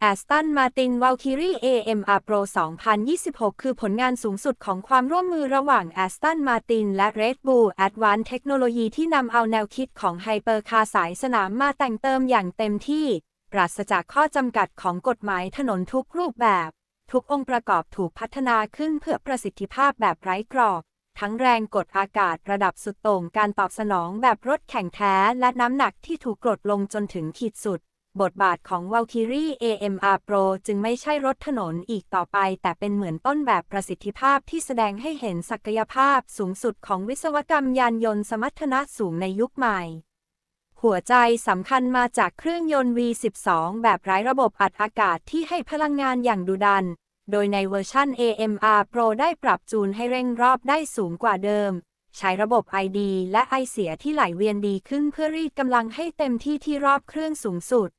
Aston Martin Valkyrie AMR Pro 2026 คือผลงานสูงสุดของความร่วมมือระหว่าง Aston Martin และ Red Bull Advanced Technology ที่นำเอาแนวคิดของไฮเปอร์คาร์สายสนามมาแต่งเติมอย่างเต็มที่ ปราศจากข้อจำกัดของกฎหมายถนนทุกรูปแบบ ทุกองค์ประกอบถูกพัฒนาขึ้นเพื่อประสิทธิภาพแบบไร้กรอบ ทั้งแรงกดอากาศระดับสุดโต่งการตอบสนองแบบรถแข่งแท้และน้ำหนักที่ถูกกดลงจนถึงขีดสุด บทบาทของ Valkyrie AMR Pro จึงไม่ใช่รถถนนอีกต่อไป แต่เป็นเหมือนต้นแบบประสิทธิภาพที่แสดงให้เห็นศักยภาพสูงสุดของวิศวกรรมยานยนต์สมรรถนะสูงในยุคใหม่ หัวใจสำคัญมาจากเครื่องยนต์ V12 แบบไร้ระบบอัดอากาศที่ให้พลังงานอย่างดุดัน โดยในเวอร์ชัน AMR Pro ได้ปรับจูนให้เร่งรอบได้สูงกว่าเดิมใช้ระบบ ID และไอเสียที่ไหลเวียนดีขึ้นเพื่อรีดกำลังให้เต็มที่ที่รอบเครื่องสูงสุด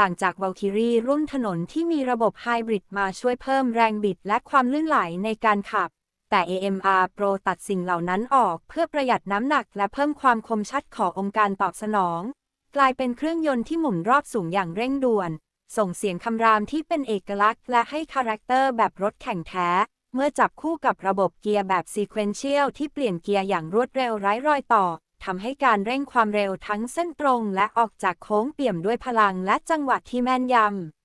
ต่างจาก Valkyrie รุ่นถนนที่มีระบบไฮบริดมาช่วยเพิ่มแรงบิดและความลื่นไหลในการขับ แต่ AMR Pro ตัดสิ่งเหล่านั้นออกเพื่อประหยัดน้ำหนักและเพิ่มความคมชัดขององค์การตอบสนอง กลายเป็นเครื่องยนต์ที่หมุนรอบสูงอย่างเร่งด่วน ส่งเสียงคำรามที่เป็นเอกลักษณ์ และให้คาแรคเตอร์แบบรถแข่งแท้เมื่อจับคู่กับระบบเกียร์แบบซีเควนเชียลที่เปลี่ยนเกียร์อย่างรวดเร็วไร้รอยต่อ ทำให้การเร่งความเร็วทั้งเส้นตรงและออกจากโค้งเปี่ยมด้วยพลังและจังหวะที่แม่นย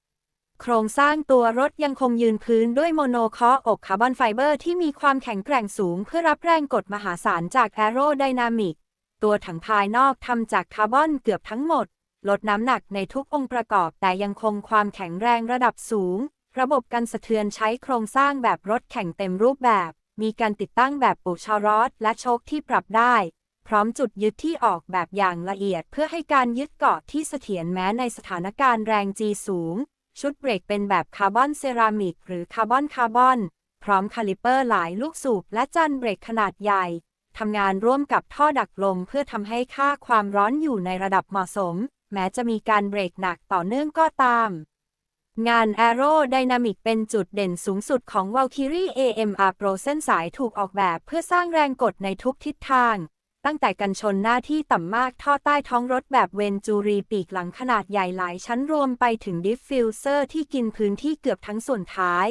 ำ โครงสร้างตัวรถยังคงยืนพื้นด้วยโมโนคออกคาร์บอนไฟเบอร์ที่มีความแข็งแกร่งสูงเพื่อรับแรงกดมหาศาลจากแอโรไดนามิก ตัวถังภายนอกทำจากคาร์บอนเกือบทั้งหมด ลดน้ำหนักในทุกองค์ประกอบแต่ยังคงความแข็งแรงระดับสูง ระบบกันสะเทือนใช้โครงสร้างแบบรถแข่งเต็มรูปแบบ มีการติดตั้งแบบปุชารอดและโชคที่ปรับได้ พร้อมจุดยึดที่ออกแบบอย่างละเอียด เพื่อให้การยึดเกาะที่เสถียรแม้ในสถานการณ์แรง G สูง ชุดเบรกเป็นแบบคาร์บอนเซรามิกหรือคาร์บอนคาร์บอน พร้อมคาลิเปอร์หลายลูกสูบและจันเบรกขนาดใหญ่ทำงานร่วมกับท่อดักลมเพื่อทำให้ค่าความร้อนอยู่ในระดับเหมาะสม แม้จะมีการเบรกหนักต่อเนื่องก็ตาม งาน Aero Dynamic เป็นจุดเด่นสูงสุดของ Valkyrie AMR Pro เส้นสายถูกออกแบบเพื่อสร้างแรงกดในทุกทิศทาง ตั้งแต่กันชนหน้าที่ต่ำมากท่อใต้ท้องรถแบบเวนจูรีปีกหลังขนาดใหญ่หลายชั้นรวมไปถึงดิฟฟิวเซอร์ที่กินพื้นที่เกือบทั้งส่วนท้าย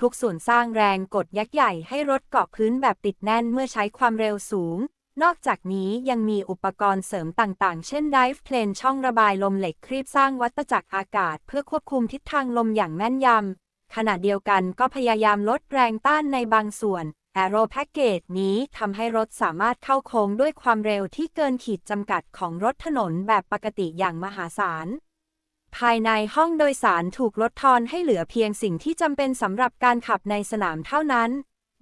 ทุกส่วนสร้างแรงกดยักษ์ใหญ่ให้รถเกาะพื้นแบบติดแน่นเมื่อใช้ความเร็วสูง นอกจากนี้ยังมีอุปกรณ์เสริมต่างๆ เช่น Dive Plane ช่องระบายลมเหล็กครีบสร้างวัตจักรอากาศ เพื่อควบคุมทิศทางลมอย่างแม่นยำขณะเดียวกันก็พยายามลดแรงต้านในบางส่วน Aero Package นี้ทำให้รถสามารถเข้าโค้งด้วยความเร็วที่เกินขีดจำกัดของรถถนนแบบปกติอย่างมหาศาล ภายในห้องโดยสารถูกลดทอนให้เหลือเพียงสิ่งที่จำเป็นสำหรับการขับในสนามเท่านั้น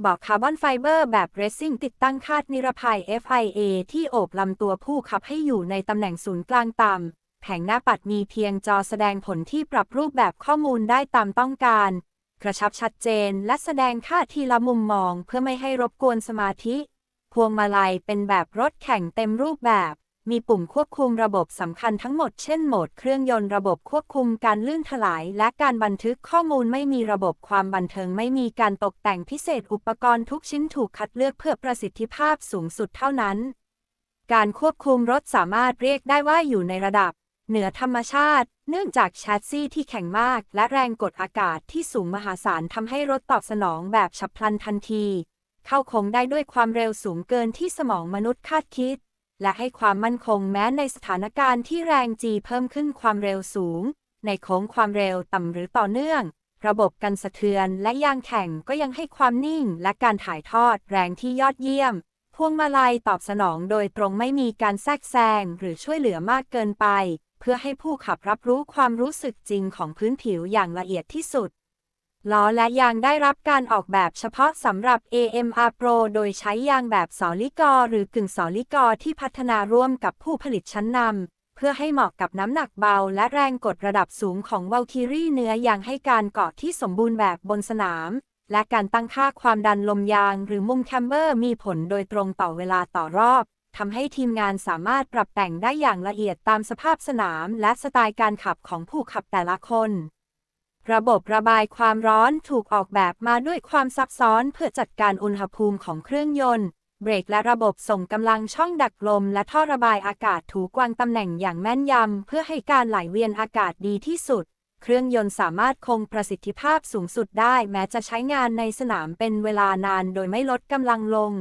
บอกคาร์บอนไฟเบอร์แบบเรซซิ่งติดตั้งคาดนิรภัย FIA ที่โอบลำตัวผู้ขับให้อยู่ในตำแหน่งศูนย์กลางต่ำแผงหน้าปัดมีเพียงจอแสดงผลที่ปรับรูปแบบข้อมูลได้ตามต้องการ กระชับชัดเจนและแสดงค่าทีละมุมมองเพื่อไม่ให้รบกวนสมาธิ พวงมาลัยเป็นแบบรถแข่งเต็มรูปแบบ มีปุ่มควบคุมระบบสำคัญทั้งหมดเช่นโหมดเครื่องยนต์ระบบควบคุมการลื่นถลาย และการบันทึกข้อมูลไม่มีระบบความบันเทิงไม่มีการตกแต่งพิเศษอุปกรณ์ทุกชิ้นถูกคัดเลือกเพื่อประสิทธิภาพสูงสุดเท่านั้น การควบคุมรถสามารถเรียกได้ว่าอยู่ในระดับ เหนือธรรมชาติ เนื่องจากแชสซีที่แข็งมาก และแรงกดอากาศที่สูงมหาศาลทำให้รถตอบสนองแบบฉับพลันทันที เข้าโค้งได้ด้วยความเร็วสูงเกินที่สมองมนุษย์คาดคิด และให้ความมั่นคงแม้ในสถานการณ์ที่แรงจีเพิ่มขึ้นความเร็วสูง ในโค้งความเร็วต่ำหรือต่อเนื่อง ระบบกันสะเทือนและยางแข่งก็ยังให้ความนิ่ง และการถ่ายทอดแรงที่ยอดเยี่ยมพวงมาลัยตอบสนองโดยตรงไม่มีการแทรกแซงหรือช่วยเหลือมากเกินไป เพื่อให้ผู้ขับรับรู้ความรู้สึกจริงของพื้นผิวอย่างละเอียดที่สุด ล้อและยางได้รับการออกแบบเฉพาะสำหรับ AMR Pro โดยใช้ยางแบบสอลิกอหรือกึ่งสอลิกอที่พัฒนาร่วมกับผู้ผลิตชั้นนำเพื่อให้เหมาะกับน้ำหนักเบาและแรงกดระดับสูงของ Valkyrie เนื้อยางให้การเกาะที่สมบูรณ์แบบบนสนามและการตั้งค่าความดันลมยางหรือมุมแคมเบอร์มีผลโดยตรงต่อเวลาต่อรอบ ทำให้ทีมงานสามารถปรับแต่งได้อย่างละเอียดตามสภาพสนามและสไตล์การขับของผู้ขับแต่ละคน ระบบระบายความร้อนถูกออกแบบมาด้วยความซับซ้อนเพื่อจัดการอุณหภูมิของเครื่องยนต์ เบรกและระบบส่งกำลังช่องดักลม และท่อระบายอากาศถูกวางตำแหน่งอย่างแม่นยำ เพื่อให้การไหลเวียนอากาศดีที่สุด เครื่องยนต์สามารถคงประสิทธิภาพสูงสุดได้ แม้จะใช้งานในสนามเป็นเวลานาน โดยไม่ลดกำลังลง